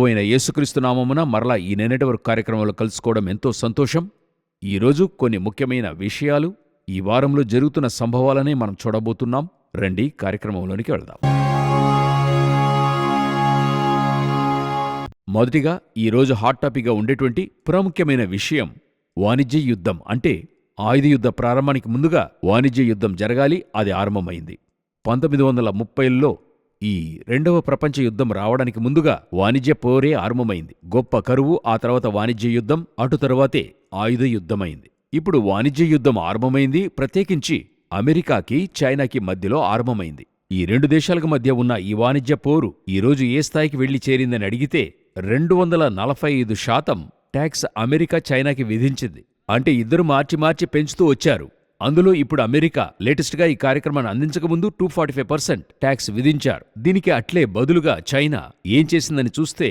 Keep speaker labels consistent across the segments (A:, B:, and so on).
A: ప్రభు అయిన యేసుక్రీస్తు నామమున మరలా ఈ నిన్నటి వరకు కార్యక్రమంలో కలుసుకోవడం ఎంతో సంతోషం. ఈరోజు కొన్ని ముఖ్యమైన విషయాలు ఈ వారంలో జరుగుతున్న సంభవాలనే మనం చూడబోతున్నాం. రండి కార్యక్రమంలోనికి వెళ్దాం. మొదటిగా ఈరోజు హాట్ టాపిక్గా ఉండేటువంటి ప్రాముఖ్యమైన విషయం వాణిజ్య యుద్ధం. అంటే ఆయుధ యుద్ధ ప్రారంభానికి ముందుగా వాణిజ్య యుద్ధం జరగాలి అది ఆరంభమైంది. పంతొమ్మిది వందల ముప్పైల్లో ఈ రెండవ ప్రపంచ యుద్ధం రావడానికి ముందుగా వాణిజ్య పోరే ఆరంభమైంది. గొప్ప కరువు ఆ తర్వాత వాణిజ్య యుద్ధం అటు తరువాతే ఆయుధ యుద్ధమైంది. ఇప్పుడు వాణిజ్య యుద్ధం ఆరంభమైంది ప్రత్యేకించి అమెరికాకి చైనాకి మధ్యలో ఆరంభమైంది. ఈ రెండు దేశాలకు మధ్య ఉన్న ఈ వాణిజ్య పోరు ఈరోజు ఏ స్థాయికి వెళ్ళి చేరిందని అడిగితే రెండు వందల నలభై ఐదు శాతం ట్యాక్స్ అమెరికా చైనాకి విధించింది. అంటే ఇద్దరు మార్చి మార్చి పెంచుతూ వచ్చారు. అందులో ఇప్పుడు అమెరికా లేటెస్ట్గా ఈ కార్యక్రమాన్ని అందించకముందు two forty five percent tax విధించారు. దీనికి అట్లే బదులుగా చైనా ఏం చేసిందని చూస్తే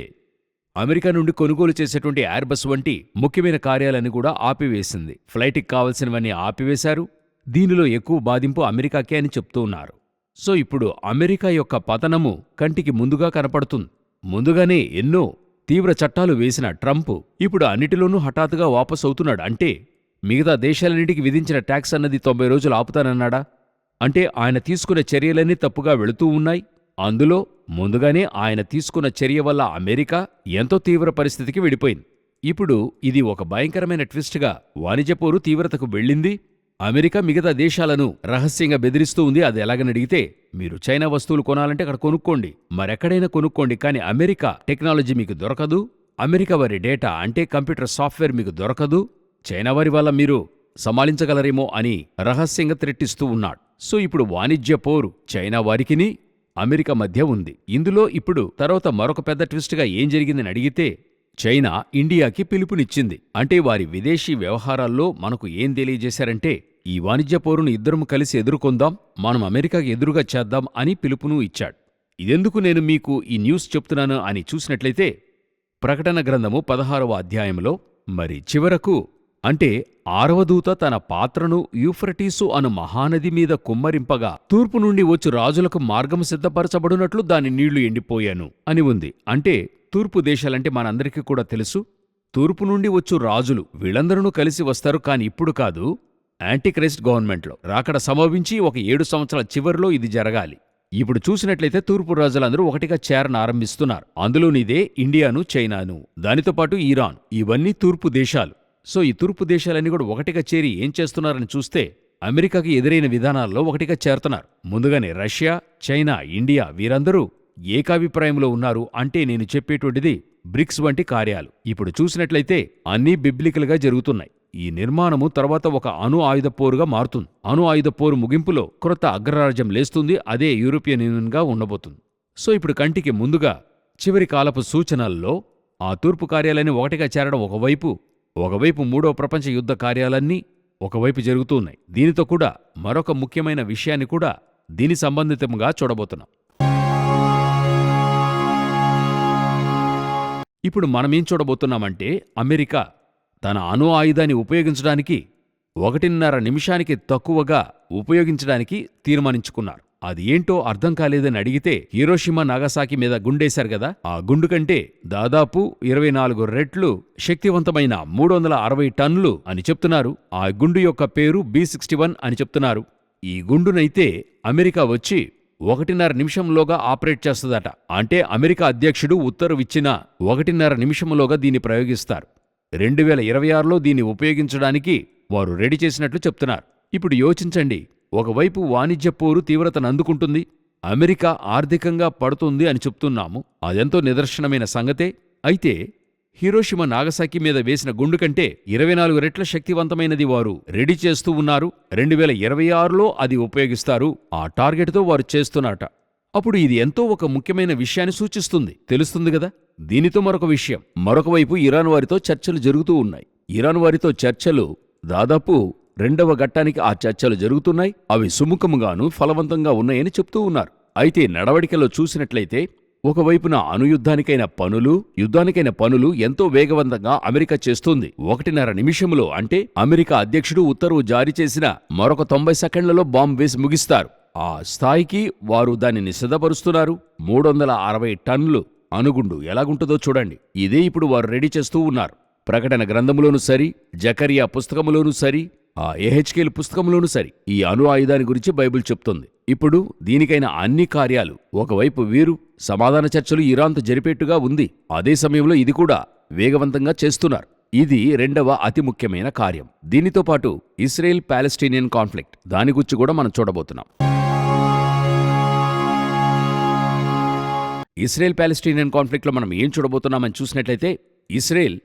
A: అమెరికా నుండి కొనుగోలు చేసేటువంటి ఎయిర్బస్ వంటి ముఖ్యమైన కార్యాలని కూడా ఆపివేసింది. ఫ్లైట్కి కావలసినవన్నీ ఆపివేశారు. దీనిలో ఎక్కువ బాధింపు అమెరికాకే అని చెప్తూ ఉన్నారు. సో ఇప్పుడు అమెరికా యొక్క పతనము కంటికి ముందుగా కనపడుతుంది. ముందుగానే ఎన్నో తీవ్ర చట్టాలు వేసిన ట్రంప్ ఇప్పుడు అన్నిటిలోనూ హఠాత్తుగా వాపసు అవుతున్నాడు అంటే మిగతా దేశాలన్నిటికీ విధించిన ట్యాక్స్ అన్నది తొంభై రోజులు ఆపుతానన్నాడా? అంటే ఆయన తీసుకున్న చర్యలన్నీ తప్పుగా వెళుతూ ఉన్నాయి? అందులో ముందుగానే ఆయన తీసుకున్న చర్య వల్ల అమెరికా ఎంతో తీవ్ర పరిస్థితికి విడిపోయింది. ఇప్పుడు ఇది ఒక భయంకరమైన ట్విస్ట్గా వాణిజ్యపోరు తీవ్రతకు వెళ్ళింది. అమెరికా మిగతా దేశాలను రహస్యంగా బెదిరిస్తూ ఉంది. అది ఎలాగని అడిగితే మీరు చైనా వస్తువులు కొనాలంటే అక్కడ కొనుక్కోండి. మరెక్కడైనా కొనుక్కోండి. కానీ అమెరికా టెక్నాలజీ మీకు దొరకదు. అమెరికా వారి డేటా అంటే కంప్యూటర్ సాఫ్ట్వేర్ మీకు దొరకదు. చైనా వారి వల్ల మీరు సమాలించగలరేమో అని రహస్యంగా త్రెట్టిస్తూ ఉన్నాడు. సో ఇప్పుడు వాణిజ్య పోరు చైనా వారికిని అమెరికా మధ్య ఉంది. ఇందులో ఇప్పుడు తర్వాత మరొక పెద్ద ట్విస్ట్గా ఏం జరిగిందని అడిగితే చైనా ఇండియాకి పిలుపునిచ్చింది. అంటే వారి విదేశీ వ్యవహారాల్లో మనకు ఏం తెలియజేశారంటే ఈ వాణిజ్య పోరును ఇద్దరం కలిసి ఎదుర్కొందాం మనం అమెరికాకి ఎదురుగా చేద్దాం అని పిలుపును ఇచ్చాడు. ఇదెందుకు నేను మీకు ఈ న్యూస్ చెప్తున్నాను అని చూసినట్లయితే ప్రకటన గ్రంథము పదహారవ అధ్యాయంలో మరి చివరకు అంటే ఆరవ దూత తన పాత్రను యూఫ్రటీసు అను మహానది మీద కుమ్మరింపగా తూర్పు నుండి వచ్చి రాజులకు మార్గం సిద్ధపరచబడినట్లు దాని నీళ్ళు ఎండిపోయాను అని ఉంది. అంటే తూర్పు దేశాలంటే మనందరికీ కూడా తెలుసు. తూర్పు నుండి వచ్చు రాజులు వీళ్ళందరూ కలిసి వస్తారు కాని ఇప్పుడు కాదు. యాంటీక్రైస్ట్ గవర్నమెంట్లో రాకడ సంభవించి ఒక ఏడు సంవత్సరాల చివరిలో ఇది జరగాలి. ఇప్పుడు చూసినట్లయితే తూర్పు రాజులందరూ ఒకటిగా చేరన ఆరంభిస్తున్నారు. అందులోనిదే ఇండియాను చైనాను దానితో పాటు ఇరాన్. ఇవన్నీ తూర్పు దేశాలు. సో ఈ తూర్పు దేశాలన్నీ కూడా ఒకటిగా చేరి ఏం చేస్తున్నారని చూస్తే అమెరికాకి ఎదురైన విధానాల్లో ఒకటిగా చేరుతున్నారు. ముందుగానే రష్యా చైనా ఇండియా వీరందరూ ఏకాభిప్రాయంలో ఉన్నారు అంటే నేను చెప్పేటువంటిది బ్రిక్స్ వంటి కార్యాలు. ఇప్పుడు చూసినట్లయితే అన్నీ బిబ్లికల్గా జరుగుతున్నాయి. ఈ నిర్మాణము తర్వాత ఒక అణు ఆయుధ పోరుగా మారుతుంది. అణు ఆయుధ పోరు ముగింపులో క్రొత్త అగ్రరాజ్యం లేస్తుంది అదే యూరోపియన్ యూనియన్గా ఉండబోతుంది. సో ఇప్పుడు కంటికి ముందుగా చివరి కాలపు సూచనల్లో ఆ తూర్పు కార్యాలయాన్ని ఒకటిగా చేరడం ఒకవైపు ఒకవైపు మూడో ప్రపంచ యుద్ధ కార్యాలన్నీ ఒకవైపు జరుగుతూ ఉన్నాయి దీనితో కూడా మరొక ముఖ్యమైన విషయాన్ని కూడా దీని సంబంధితంగా చూడబోతున్నాం. ఇప్పుడు మనమేం చూడబోతున్నామంటే అమెరికా తన అణు ఆయుధాన్ని ఉపయోగించడానికి ఒకటిన్నర నిమిషానికి తక్కువగా ఉపయోగించడానికి తీర్మానించుకున్నారు. అది ఏంటో అర్థం కాలేదని అడిగితే హీరోషిమా నాగసాకి మీద గుండేశారు కదా. ఆ గుండు కంటే దాదాపు ఇరవై నాలుగు రెట్లు శక్తివంతమైన మూడు వందల అరవై టన్నులు అని చెప్తున్నారు. ఆ గుండు యొక్క పేరు బి సిక్స్టీ వన్ అని చెప్తున్నారు. ఈ గుండునైతే అమెరికా వచ్చి ఒకటిన్నర నిమిషంలోగా ఆపరేట్ చేస్తుందట. అంటే అమెరికా అధ్యక్షుడు ఉత్తర్విచ్చిన ఒకటిన్నర నిమిషంలోగా దీన్ని ప్రయోగిస్తారు. రెండు వేల ఇరవై ఆరులో దీన్ని ఉపయోగించడానికి వారు రెడీ చేసినట్లు చెప్తున్నారు. ఇప్పుడు యోచించండి. ఒకవైపు వాణిజ్య పోరు తీవ్రతను అందుకుంటుంది అమెరికా ఆర్థికంగా పడుతుంది అని చెప్తున్నాము. అదెంతో నిదర్శనమైన సంగతే. అయితే హీరోషిమ నాగసాకి మీద వేసిన గుండు కంటే ఇరవై నాలుగు రెట్ల శక్తివంతమైనది వారు రెడీ చేస్తూ ఉన్నారు. రెండు వేల ఇరవై ఆరులో అది ఉపయోగిస్తారు. ఆ టార్గెట్తో వారు చేస్తున్నట. అప్పుడు ఇది ఎంతో ఒక ముఖ్యమైన విషయాన్ని సూచిస్తుంది. తెలుస్తుంది కదా? దీనితో మరొక విషయం. మరొక వైపు ఇరాన్ వారితో చర్చలు జరుగుతూ ఉన్నాయి. ఇరాన్ వారితో చర్చలు దాదాపు రెండవ ఘట్టానికి ఆ చర్చలు జరుగుతున్నాయి. అవి సుముఖముగాను ఫలవంతంగా ఉన్నాయని చెప్తూ ఉన్నారు. అయితే నడవడికలో చూసినట్లయితే ఒకవైపున అణుయుద్ధానికైన పనులు యుద్ధానికైన పనులు ఎంతో వేగవంతంగా అమెరికా చేస్తోంది. ఒకటిన్నర నిమిషంలో అంటే అమెరికా అధ్యక్షుడు ఉత్తర్వు జారీ చేసిన మరొక తొంభై సెకండ్లలో బాంబ్ వేసి ముగిస్తారు. ఆ స్థాయికి వారు దానిని సిద్ధపరుస్తున్నారు. మూడు వందల అరవై టన్నులు అనుగుండు ఎలాగుంటుందో చూడండి. ఇదే ఇప్పుడు వారు రెడీ చేస్తూ ఉన్నారు. ప్రకటన గ్రంథములోనూ సరి జకరియా పుస్తకములోనూ సరి ఆ ఏహెచ్కేలు పుస్తకంలోనూ సరి. ఈ అణు ఆయుధాన్ని గురించి బైబిల్ చెప్తుంది. ఇప్పుడు దీనికైన అన్ని కార్యాలు ఒకవైపు వీరు సమాధాన చర్చలు ఇరాన్తో జరిపేట్టుగా ఉంది. అదే సమయంలో ఇది కూడా వేగవంతంగా చేస్తున్నారు. ఇది రెండవ అతి ముఖ్యమైన కార్యం. దీనితో పాటు ఇస్రాయేల్ పాలెస్టీనియన్ కాన్ఫ్లిక్ట్. దాని గురించి కూడా మనం చూడబోతున్నాం. ఇస్రాయేల్ పాలెస్టీనియన్ కాన్ఫ్లిక్ట్లో మనం ఏం చూడబోతున్నామని చూసినట్లయితే ఇస్రాయేల్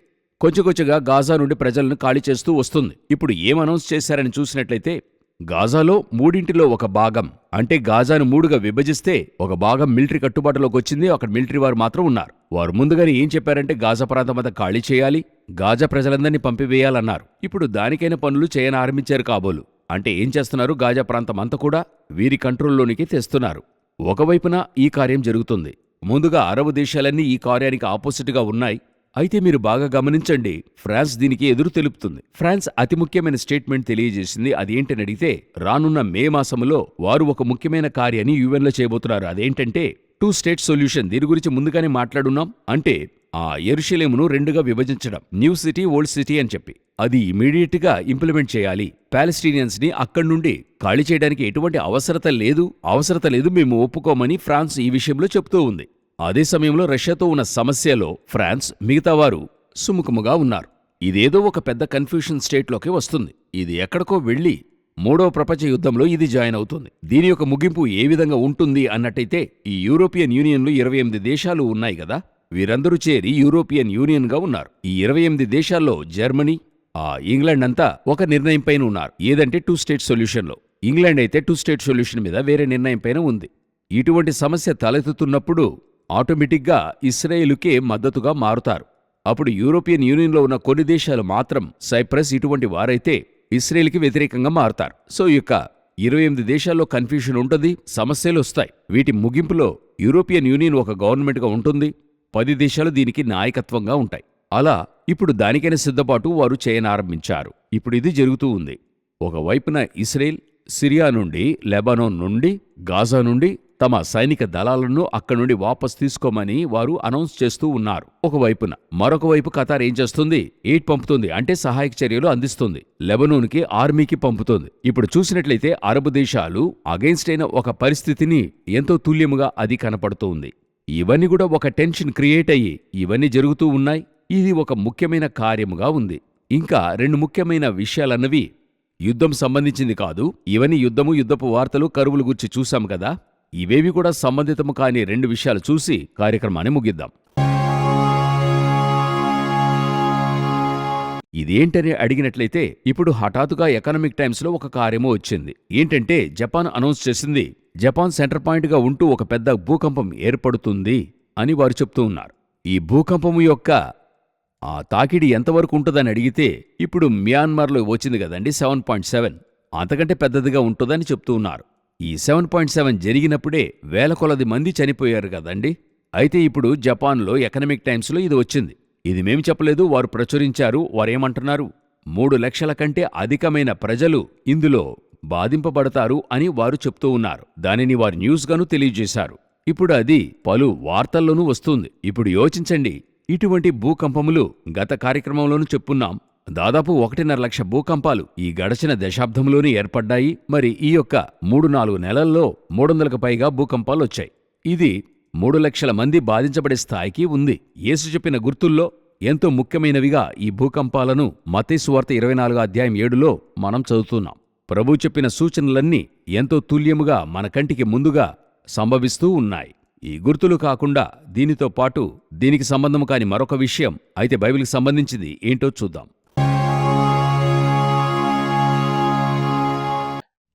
A: కొంచెం కొంచెంగా గాజా నుండి ప్రజలను ఖాళీ చేస్తూ వస్తుంది. ఇప్పుడు ఏం అనౌన్స్ చేశారని చూసినట్లయితే గాజాలో మూడింటిలో ఒక భాగం అంటే గాజాను మూడుగా విభజిస్తే ఒక భాగం మిలిటరీ కట్టుబాటులోకి వచ్చింది అక్కడ మిలిటరీ వారు మాత్రం ఉన్నారు. వారు ముందుగానే ఏం చెప్పారంటే గాజా ప్రాంతం అంతా ఖాళీ చేయాలి గాజా ప్రజలందరినీ పంపివేయాలన్నారు. ఇప్పుడు దానికైన పనులు చేయని ఆరంభించారు కాబోలు. అంటే ఏం చేస్తున్నారు గాజా ప్రాంతం అంతా కూడా వీరి కంట్రోల్లోనికి తెస్తున్నారు. ఒకవైపున ఈ కార్యం జరుగుతుంది. ముందుగా అరబ్ దేశాలన్నీ ఈ కార్యానికి ఆపోజిట్గా ఉన్నాయి. అయితే మీరు బాగా గమనించండి ఫ్రాన్స్ దీనికి ఎదురు తెలుపుతుంది. ఫ్రాన్స్ అతి ముఖ్యమైన స్టేట్మెంట్ తెలియజేసింది అదేంటని అడిగితే రానున్న మే మాసంలో వారు ఒక ముఖ్యమైన కార్యాన్ని యుఎన్లో చేయబోతున్నారు. అదేంటంటే టూ స్టేట్ సొల్యూషన్ దీని గురించి ముందుగానే మాట్లాడున్నాం అంటే ఆ ఎరుషలేమును రెండుగా విభజించడం న్యూ సిటీ ఓల్డ్ సిటీ అని చెప్పి. అది ఇమీడియట్గా ఇంప్లిమెంట్ చేయాలి. పాలస్టీనియన్స్ని అక్కడి నుండి ఖాళీ చేయడానికి ఎటువంటి అవసరత లేదు. అవసరత లేదు మేము ఒప్పుకోమని ఫ్రాన్స్ ఈ విషయంలో చెప్తూ ఉంది. అదే సమయంలో రష్యాతో ఉన్న సమస్యలో ఫ్రాన్స్ మిగతావారు సుముఖముగా ఉన్నారు. ఇదేదో ఒక పెద్ద కన్ఫ్యూషన్ స్టేట్లోకి వస్తుంది. ఇది ఎక్కడికో వెళ్ళి మూడవ ప్రపంచ యుద్ధంలో ఇది జాయిన్ అవుతుంది. దీని యొక్క ముగింపు ఏ విధంగా ఉంటుంది అన్నట్టయితే ఈ యూరోపియన్ యూనియన్లో ఇరవై ఎనిమిది దేశాలు ఉన్నాయి కదా? వీరందరూ చేరి యూరోపియన్ యూనియన్గా ఉన్నారు. ఈ ఇరవై ఎనిమిది దేశాల్లో జర్మనీ ఆ ఇంగ్లాండ్ అంతా ఒక నిర్ణయం పైన ఉన్నారు. ఏదంటే టూ స్టేట్ సొల్యూషన్లో ఇంగ్లాండ్ అయితే టూ స్టేట్ సొల్యూషన్ మీద వేరే నిర్ణయం పైన ఉంది. ఇటువంటి సమస్య తలెత్తుతున్నప్పుడు ఆటోమేటిక్గా ఇస్రాయేలుకే మద్దతుగా మారుతారు. అప్పుడు యూరోపియన్ యూనియన్లో ఉన్న కొన్ని దేశాలు మాత్రం సైప్రస్ ఇటువంటి వారైతే ఇస్రాయేల్కి వ్యతిరేకంగా మారుతారు. సో యొక్క ఇరవై ఎనిమిది దేశాల్లో కన్ఫ్యూషన్ ఉంటుంది సమస్యలు వస్తాయి. వీటి ముగింపులో యూరోపియన్ యూనియన్ ఒక గవర్నమెంట్గా ఉంటుంది పది దేశాలు దీనికి నాయకత్వంగా ఉంటాయి. అలా ఇప్పుడు దానికైన సిద్ధపాటు వారు చేయనారంభించారు. ఇప్పుడు ఇది జరుగుతూ ఉంది. ఒకవైపున ఇస్రేల్ సిరియా నుండి లెబనాన్ నుండి గాజా నుండి తమ సైనిక దళాలను అక్కడి నుండి వాపస్ తీసుకోమని వారు అనౌన్స్ చేస్తూ ఉన్నారు. ఒకవైపున మరొక వైపు ఖతార్ ఏం చేస్తుంది? ఎయిట్ పంపుతుంది. అంటే సహాయక చర్యలు అందిస్తుంది. లెబనూన్కి ఆర్మీకి పంపుతుంది. ఇప్పుడు చూసినట్లయితే అరబ్ దేశాలు అగైన్స్ట్ అయిన ఒక పరిస్థితిని ఎంతో తుల్యముగా అది కనపడుతూ ఉంది ఇవన్నీ కూడా ఒక టెన్షన్ క్రియేట్ అయ్యి ఇవన్నీ జరుగుతూ ఉన్నాయి. ఇది ఒక ముఖ్యమైన కార్యముగా ఉంది. ఇంకా రెండు ముఖ్యమైన విషయాలన్నవి యుద్ధం సంబంధించింది కాదు. ఇవన్నీ యుద్ధము యుద్ధపు వార్తలు కరువులు గుర్చి చూశాం కదా? ఇవేవి కూడా సంబంధితము కాని రెండు విషయాలు చూసి కార్యక్రమాన్ని ముగిద్దాం. ఇదేంటని అడిగినట్లయితే ఇప్పుడు హఠాత్తుగా ఎకనామిక్ టైమ్స్లో ఒక కార్యము వచ్చింది. ఏంటంటే జపాన్ అనౌన్స్ చేసింది జపాన్ సెంటర్ పాయింట్గా ఉంటూ ఒక పెద్ద భూకంపం ఏర్పడుతుంది అని వారు చెప్తూ ఉన్నారు. ఈ భూకంపము యొక్క ఆ తాకిడి ఎంతవరకు ఉంటుందని అడిగితే ఇప్పుడు మ్యాన్మార్లో వచ్చింది కదండి సెవెన్ పాయింట్ సెవెన్. అంతకంటే పెద్దదిగా ఉంటుందని చెప్తూ ఉన్నారు. ఈ సెవెన్ పాయింట్ సెవెన్ జరిగినప్పుడే వేల కొలది మంది చనిపోయారు కదండి. అయితే ఇప్పుడు జపాన్లో ఎకనమిక్ టైమ్స్లో ఇది వచ్చింది. ఇది మేం చెప్పలేదు వారు ప్రచురించారు వారేమంటున్నారు. మూడు లక్షల కంటే అధికమైన ప్రజలు ఇందులో బాధింపబడతారు అని వారు చెప్తూ ఉన్నారు. దానిని వారు న్యూస్గాను తెలియజేశారు. ఇప్పుడు అది పలు వార్తల్లోనూ వస్తుంది. ఇప్పుడు యోచించండి. ఇటువంటి భూకంపములు గత కార్యక్రమంలోనూ చెప్పున్నాం. దాదాపు ఒకటిన్నర లక్ష భూకంపాలు ఈ గడచిన దశాబ్దంలోనే ఏర్పడ్డాయి. మరి ఈ యొక్క మూడు నాలుగు నెలల్లో మూడొందలకు పైగా భూకంపాలు వచ్చాయి. ఇది మూడు లక్షల మంది బాధించబడే స్థాయికి ఉంది. యేసు చెప్పిన గుర్తుల్లో ఎంతో ముఖ్యమైనవిగా ఈ భూకంపాలను మతేసువార్త ఇరవై నాలుగు అధ్యాయం ఏడులో మనం చదువుతున్నాం. ప్రభు చెప్పిన సూచనలన్నీ ఎంతో తుల్యముగా మన కంటికి ముందుగా సంభవిస్తూ ఉన్నాయి. ఈ గుర్తులు కాకుండా దీనితో పాటు దీనికి సంబంధము కాని మరొక విషయం అయితే బైబిల్కి సంబంధించింది ఏంటో చూద్దాం.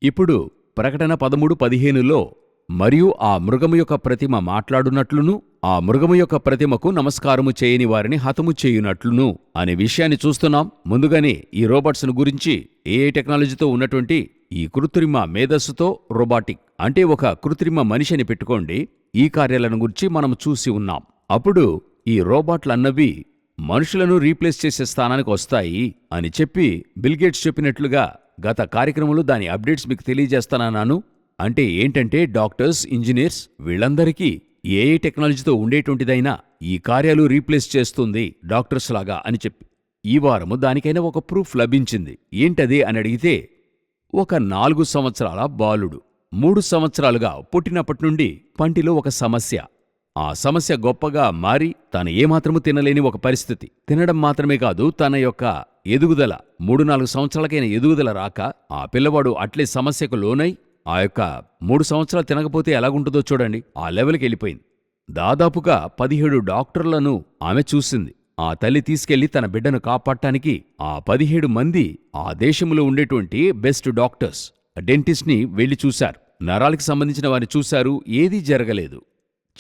A: ఇప్పుడు ప్రకటన పదమూడు పదిహేనులో మరియు ఆ మృగము యొక్క ప్రతిమ మాట్లాడునట్లును ఆ మృగము యొక్క ప్రతిమకు నమస్కారము చేయని వారిని హతము చేయునట్లును అనే విషయాన్ని చూస్తున్నాం. ముందుగానే ఈ రోబోట్స్ను గురించి ఏఐ టెక్నాలజీతో ఉన్నటువంటి ఈ కృత్రిమ మేధస్సుతో రోబాటిక్ అంటే ఒక కృత్రిమ మనిషిని పెట్టుకోండి. ఈ కార్యాలను గురించి మనం చూసి ఉన్నాం. అప్పుడు ఈ రోబాట్లన్నవి మనుషులను రీప్లేస్ చేసే స్థానానికి వస్తాయి అని చెప్పి బిల్గేట్స్ చెప్పినట్లుగా గత కార్యక్రమంలో దాని అప్డేట్స్ మీకు తెలియజేస్తానన్నాను. అంటే ఏంటంటే డాక్టర్స్ ఇంజనీర్స్ వీళ్ళందరికీ ఏఐ టెక్నాలజీతో ఉండేటువంటిదైనా ఈ కార్యాలు రీప్లేస్ చేస్తుంది డాక్టర్స్ లాగా అని చెప్పి. ఈ వారము దానికైనా ఒక ప్రూఫ్ లభించింది. ఏంటది అని అడిగితే ఒక నాలుగు సంవత్సరాల బాలుడు మూడు సంవత్సరాలుగా పుట్టినప్పటి నుండి పంటిలో ఒక సమస్య. ఆ సమస్య గొప్పగా మారి తాను ఏమాత్రము తినలేని ఒక పరిస్థితి. తినడం మాత్రమే కాదు తన యొక్క ఎదుగుదల మూడు నాలుగు సంవత్సరాలకైన ఎదుగుదల రాక ఆ పిల్లవాడు అట్లే సమస్యకు లోనై ఆ యొక్క మూడు సంవత్సరాలు తినకపోతే ఎలాగుంటుందో చూడండి ఆ లెవెల్కి వెళ్ళిపోయింది. దాదాపుగా పదిహేడు డాక్టర్లను ఆమె చూసింది. ఆ తల్లి తీసుకెళ్ళి తన బిడ్డను కాపాడటానికి ఆ పదిహేడు మంది ఆ దేశంలో ఉండేటువంటి బెస్ట్ డాక్టర్స్ డెంటిస్ట్ని వెళ్ళి చూశారు. నరాలకి సంబంధించిన వారిని చూశారు ఏదీ జరగలేదు.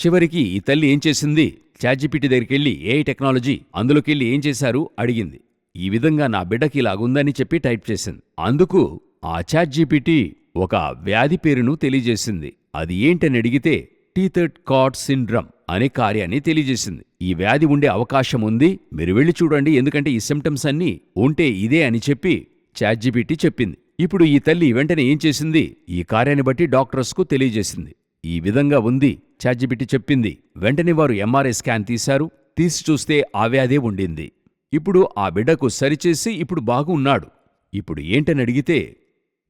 A: చివరికి ఈ తల్లి ఏం చేసింది? చాజిపిటి దగ్గరికెళ్ళి ఏ టెక్నాలజీ అందులోకెళ్ళి ఏం చేశారు? అడిగింది. ఈ విధంగా నా బిడ్డకి ఇలాగుందని చెప్పి టైప్ చేసింది. అందుకు ఆ చాట్జీపీటీ ఒక వ్యాధి పేరును తెలియజేసింది. అది ఏంటని అడిగితే టీథర్డ్ కార్డ్ సిండ్రమ్ అనే కార్యాన్ని తెలియజేసింది. ఈ వ్యాధి ఉండే అవకాశం ఉంది మీరు వెళ్ళి చూడండి ఎందుకంటే ఈ సిమ్టమ్స్ అన్నీ ఉంటే ఇదే అని చెప్పి చాట్జీపీటీ చెప్పింది. ఇప్పుడు ఈ తల్లి వెంటనే ఏం చేసింది? ఈ కార్యాన్ని బట్టి డాక్టర్స్కు తెలియజేసింది. ఈ విధంగా ఉంది చాట్జీపీటీ చెప్పింది. వెంటనే వారు ఎంఆర్ఐ స్కాన్ తీశారు. తీసి చూస్తే ఆ వ్యాధే ఉండింది. ఇప్పుడు ఆ బిడ్డకు సరిచేసి ఇప్పుడు బాగున్నాడు. ఇప్పుడు ఏంటని అడిగితే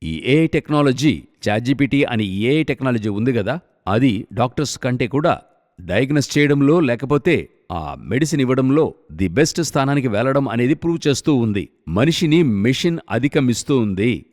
A: ఈ ఏఐ టెక్నాలజీ చాట్జీపీటీ అని ఏఐ టెక్నాలజీ ఉంది కదా అది డాక్టర్స్ కంటే కూడా డయాగ్నోస్ చేయడంలో లేకపోతే ఆ మెడిసిన్ ఇవ్వడంలో ది బెస్ట్ స్థానానికి వెళ్ళడం అనేది ప్రూవ్ చేస్తూ ఉంది. మనిషిని మెషిన్ అధిగమిస్తూ ఉంది.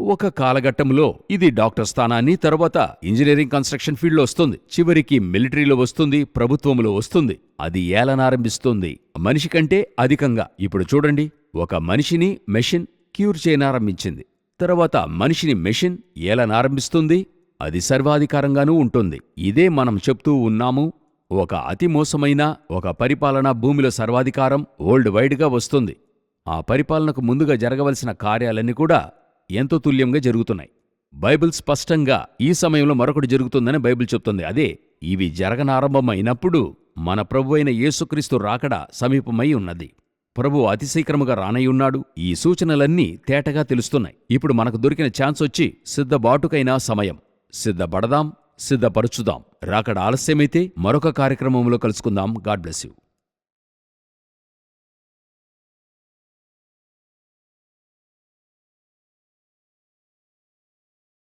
A: ఒక కాలఘట్టంలో ఇది డాక్టర్ స్థానాన్ని తర్వాత ఇంజనీరింగ్ కన్స్ట్రక్షన్ ఫీల్డ్లో వస్తుంది. చివరికి మిలిటరీలో వస్తుంది ప్రభుత్వంలో వస్తుంది. అది ఏలనారంభిస్తుంది మనిషి కంటే అధికంగా. ఇప్పుడు చూడండి. ఒక మనిషిని మెషిన్ క్యూర్ చేయనారంభించింది తర్వాత మనిషిని మెషిన్ ఏలనారంభిస్తుంది అది సర్వాధికారంగానూ ఉంటుంది. ఇదే మనం చెప్తూ ఉన్నాము. ఒక అతి మోసమైన ఒక పరిపాలన భూమిలో సర్వాధికారం వరల్డ్ వైడ్గా వస్తుంది. ఆ పరిపాలనకు ముందుగా జరగవలసిన కార్యాలన్నీ కూడా ఎంతో తుల్యంగా జరుగుతున్నాయి. బైబిల్ స్పష్టంగా ఈ సమయంలో మరొకటి జరుగుతుందని బైబిల్ చెప్తుంది. అదే ఇవి జరగనారంభమైనప్పుడు మన ప్రభు అయిన యేసుక్రీస్తు రాకడ సమీపమై ఉన్నది. ప్రభు అతిశీక్రముగా రానయ్యున్నాడు ఈ సూచనలన్నీ తేటగా తెలుస్తున్నాయి. ఇప్పుడు మనకు దొరికిన ఛాన్స్ వచ్చి సిద్ధబాటుకైనా సమయం. సిద్ధపడదాం సిద్ధపరచుదాం. రాకడ ఆలస్యమైతే మరొక కార్యక్రమంలో కలుసుకుందాం. God bless you.